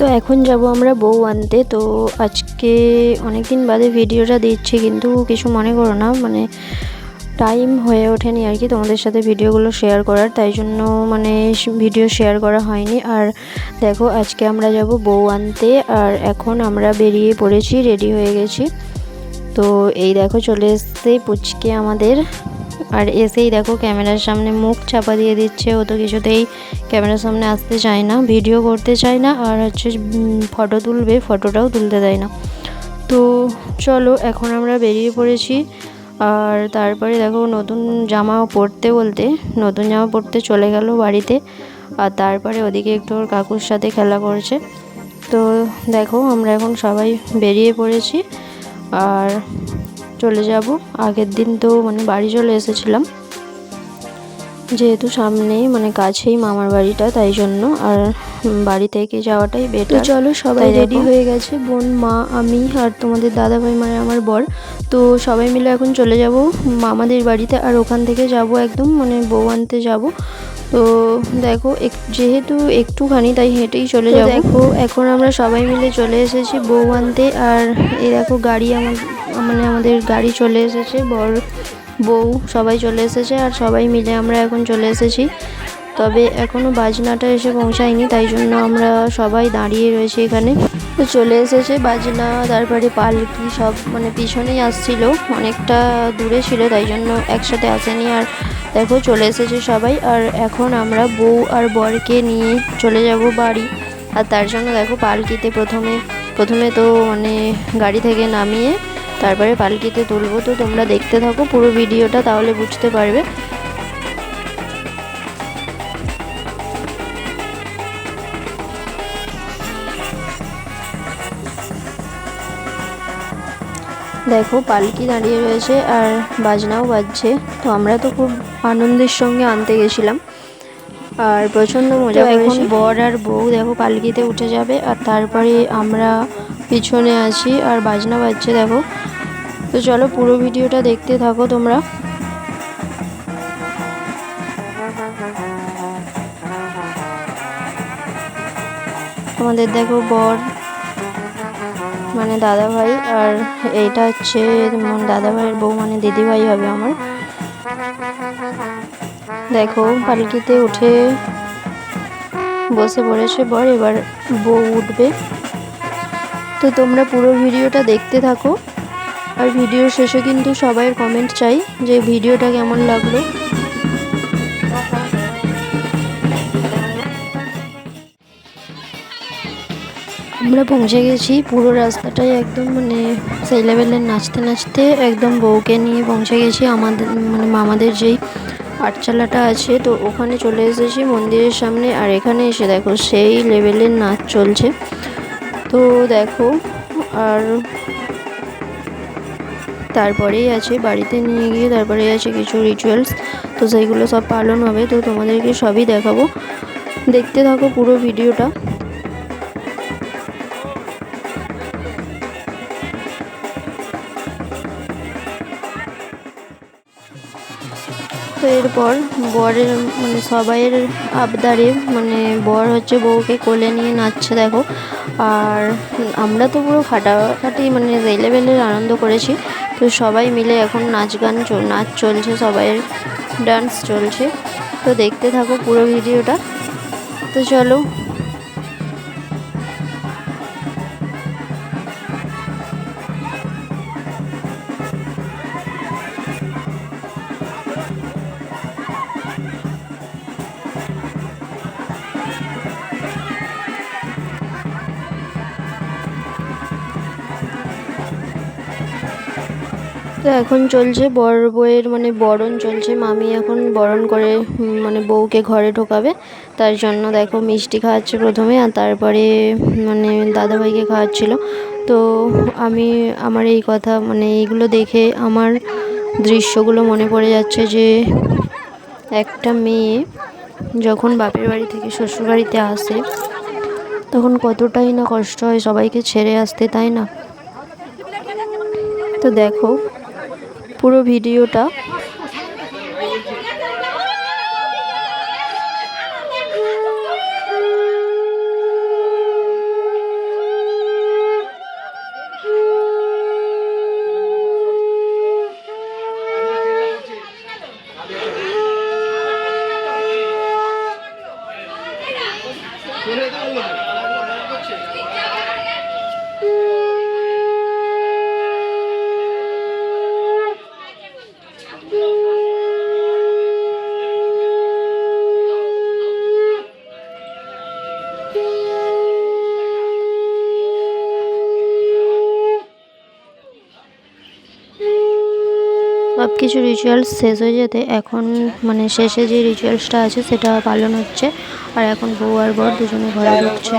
তো এখন যাব আমরা বউ আনতে। তো আজকে অনেক দিন বাদে ভিডিওটা দিচ্ছি, কিন্তু কিছু মনে করো না মানে টাইম হয়ে ওঠেনি আর কি তোমাদের সাথে ভিডিওগুলো শেয়ার করার। তাই জন্য মানে ভিডিও শেয়ার করা হয়নি। আর দেখো, আজকে আমরা যাব বউ আনতে, আর এখন আমরা বেরিয়ে পড়েছি রেডি হয়ে গেছি। তো এই দেখো, চলে এসছে পুচকে আমাদের। আর এসেই দেখো ক্যামেরার সামনে মুখ চাপা দিয়ে দিচ্ছে, ও তো কিছুতেই ক্যামেরার সামনে আসতে চায় না, ভিডিও করতে চায় না, আর হচ্ছে ফটো তুলবে ফটোটাও তুলতে দেয় না। তো চলো, এখন আমরা বেরিয়ে পড়েছি, আর তারপরে দেখো নতুন জামা পরতে বলতে, নতুন জামা পরতে চলে গেল বাড়িতে, আর তারপরে ওদিকে একটু ওর কাকুর সাথে খেলা করছে। তো দেখো, আমরা এখন সবাই বেরিয়ে পড়েছি, আর চলে যাব। আগের দিন তো মানে বাড়ি চলে এসেছিলাম। যেহেতু সামনেই মানে কাছেই মামার বাড়িটা তাই জন্য আর বাড়ি থেকে যাওয়াটাই বেটার চলো সবাই রেডি হয়ে গেছে বোন মা আমি আর তোমাদের দাদা ভাই মানে আমার বর। তো সবাই মিলে এখন চলে যাব মামাদের বাড়িতে আর ওখান থেকে যাব একদম মানে বউ আনতে যাব। তো দেখো যেহেতু একটুখানি তাই হেঁটেই চলে যাব। দেখো এখন আমরা সবাই মিলে চলে এসেছি বউ আনতে আর এ দেখো গাড়ি আমার মানে আমাদের গাড়ি চলে এসেছে বর বউ সবাই চলে এসেছে আর সবাই মিলে আমরা এখন চলে এসেছি। তবে এখনও বাজনাটা এসে পৌঁছায়নি, তাই জন্য আমরা সবাই দাঁড়িয়ে রয়েছি এখানে। তো চলে এসেছে বাজনা, তারপরে পালকি, সব মানে পিছনেই আসছিল, অনেকটা দূরে ছিল, তাই জন্য একসাথে আসেনি। আর দেখো, চলে এসেছে সবাই, আর এখন আমরা বউ আর বরকে নিয়ে চলে যাব বাড়ি। আর তার জন্য দেখো, পালকিতে প্রথমে প্রথমে তো মানে গাড়ি থেকে নামিয়ে তারপরে পালকিতে তুলবো। তো তোমরা দেখতে থাকো পুরো ভিডিওটা, তাহলে বুঝতে পারবে। দেখো পালকি দাঁড়িয়ে রয়েছে আর বাজনাও বাজছে। তো আমরা তো খুব আনন্দের সঙ্গে আনতে গেছিলাম। আর প্রচণ্ড মজা এখন বর আর বউ দেখো পালকিতে উঠে যাবে আর তারপরে আমরা পিছনে আছি আর বাজনা বাজছে দেখো। তো চলো পুরো ভিডিওটা দেখতে থাকো তোমরা। আমাদের দেখো বর মানে দাদা ভাই আর এইটা হচ্ছে দাদা ভাইয়ের বউ মানে দিদি ভাই হবে আমার। দেখো, পালকিতে উঠে বসে পড়েছে, বর এবার বউ উঠবে। তো তোমরা পুরো ভিডিওটা দেখতে থাকো। আর ভিডিও শেষে কিন্তু সবাইয়ের কমেন্ট চাই যে ভিডিওটা কেমন লাগল। আমরা পৌঁছে গেছি। পুরো রাস্তাটাই একদম মানে সেই লেভেলের নাচতে নাচতে একদম বউকে নিয়ে পৌঁছে গেছি। আমাদের মানে মামাদের যেই পাঠশালাটা আছে, তো ওখানে চলে এসেছি মন্দিরের সামনে। আর এখানে এসে দেখো সেই লেভেলের নাচ চলছে। তো দেখো, আর তারপরেই আছে বাড়িতে নিয়ে গিয়ে তারপরে আছে কিছু রিচুয়ালস তো সেইগুলো সব পালন হবে। তো তোমাদেরকে সবই দেখাবো। দেখতে থাকো পুরো ভিডিওটা তো এরপর বরের মানে সবাইয়ের আবদারে মানে বর হচ্ছে বউকে কোলে নিয়ে নাচছে, দেখো। আর আমরা তো পুরো ফাটাফাটি মানে রেলেবেলের আনন্দ করেছি। তো সবাই মিলে এখন নাচ গান নাচ চলছে, সবাইয়ের ডান্স চলছে। তো দেখতে থাকো পুরো ভিডিওটা। তো চলো তো এখন চলছে বর বউয়ের মানে বরণ চলছে। মামি এখন বরণ করে মানে বউকে ঘরে ঢোকাবে। তার জন্য দেখো মিষ্টি খাওয়াচ্ছে প্রথমে আর তারপরে মানে দাদাভাইকে খাওয়াচ্ছিল। তো আমি, আমার এই কথা মানে এইগুলো দেখে আমার দৃশ্যগুলো মনে পড়ে যাচ্ছে যে একটা মেয়ে যখন বাপের বাড়ি থেকে শ্বশুরবাড়িতে আসে, তখন কতটাই না কষ্ট হয় সবাইকে ছেড়ে আসতে, তাই না? তো দেখো পুরো ভিডিওটা। সব কিছু রিচুয়ালস শেষ হয়ে যেতে এখন মানে শেষে যে রিচুয়ালসটা আছে সেটা পালন হচ্ছে। আর এখন বউ আর বর দুজনে ঘরে ঢুকছে।